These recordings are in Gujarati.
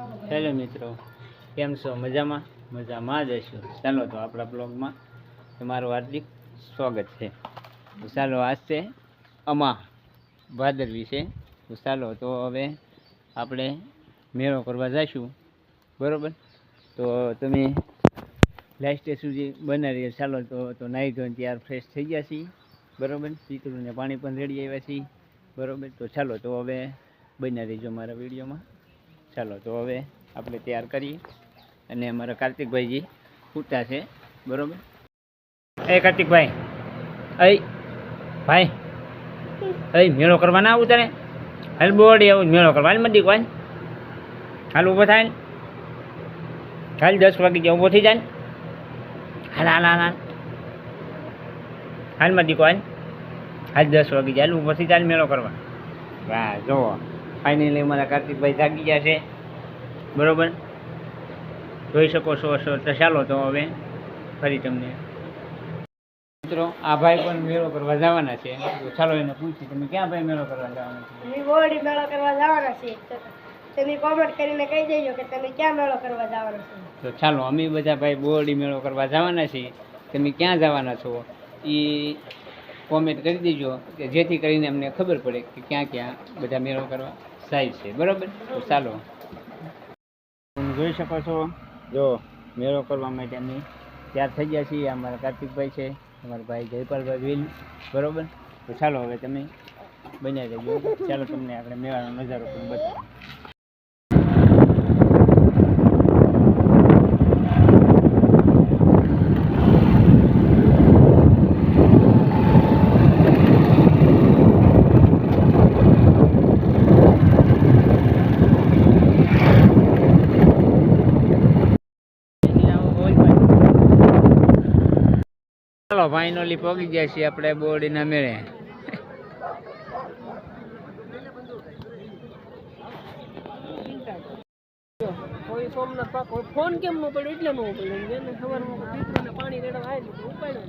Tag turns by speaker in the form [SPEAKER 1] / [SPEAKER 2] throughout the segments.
[SPEAKER 1] હેલો મિત્રો, કેમ છો? મજામાં? મજામાં જ હશો ચાલો તો આપણા બ્લોગમાં તમારું હાર્દિક સ્વાગત છે. ચાલો, આજ છે અમા ભાદર વિશે. તો ચાલો, તો હવે આપણે મેળો કરવા જઈશું. બરાબર? તો તમે લાસ્ટ સુધી બનાવી ચાલો તો તો નાહી ધોઈને ત્યાર ફ્રેશ થઈ ગયા છીએ. બરાબર? ચિત્રોને પાણી પણ રેડી આવ્યા છીએ. બરાબર? તો ચાલો, તો હવે બનાવી રહીજો મારા વિડીયોમાં. ચાલો, તો હવે આપણે તૈયાર કરીએ. અને અમારા કાર્તિકભાઈજી ઉઠતા છે, બરોબર? એ કાર્તિકભાઈ, અય, ભાઈ, અય, મેળો કરવા ના આવું તને? હાલ બોડી આવું, મેળો કરવા. હાલ મદી કોઈ? હાલ ઊભો થાય ને? હાલ દસ વાગે જ્યાં ઊભો થઈ જાય ને? હાલ હાલ હાલ હાલ. હાલ મદી કોઈ? હાલ દસ વાગે જાય ઊભો થઈ જાય મેળો કરવા. વાહ જોવો ફાઇનલી અમારા કાર્તિકભાઈ જાગી ગયા છે. બરાબર? જોઈ શકો છો છો તો ચાલો તો હવે ફરી તમને. મિત્રો આ ભાઈ પણ મેળો કરવા જવાના છે. તો ચાલો એને પૂછી તમે ક્યાં ભાઈ મેળો કરવા જવાના છે?
[SPEAKER 2] મેળો કરવા જવાના છે તમે કોમેન્ટ કરીને કહી દેજો કે તમે ક્યાં મેળો કરવા જવાના છો.
[SPEAKER 1] તો ચાલો અમે બધા ભાઈ બોરડી મેળો કરવા જવાના છીએ. તમે ક્યાં જવાના છો? એ કોમેન્ટ કરી દેજો કે જેથી કરીને અમને ખબર પડે કે ક્યાં ક્યાં બધા મેળો કરવા જાય છે. બરાબર? તો ચાલો. જોઈ શકો છો, જો મેળો કરવા માટે અમે તૈયાર થઈ ગયા છીએ. અમારા કાર્તિકભાઈ છે, અમારા ભાઈ જયપાલભાઈ વિલ. બરાબર? તો ચાલો હવે તમે બન્યા રહેજો. ચાલો તમને આપણે મેળાનો નજારો પણ બતાવો ચાલો ફાઇનલી પગી ગયા છીએ આપણે બોડીના મેળે.
[SPEAKER 2] સોમનાથ પાક ફોન કેમ નો પડ્યો? એટલે નો પડ્યો. એને સવારમાં દીકરીને પાણી રેડવા આવી તો ઉપાડ્યો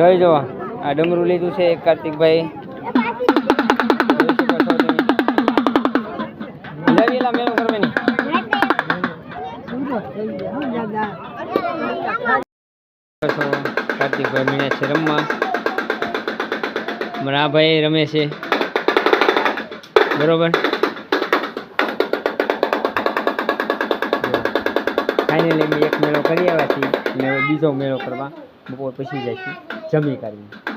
[SPEAKER 1] જોઈ જો આ ડમરું લીધું છે કાર્તિકભાઈ. કાર્તિકભાઈ મળ્યા છે રમવા. રમે છે. બરોબર? ફાઇનલી અમે એક મેળો કરી આવ્યા છીએ. બીજો મેળો કરવા. બપોર પછી જાય છે જમી કાઢવી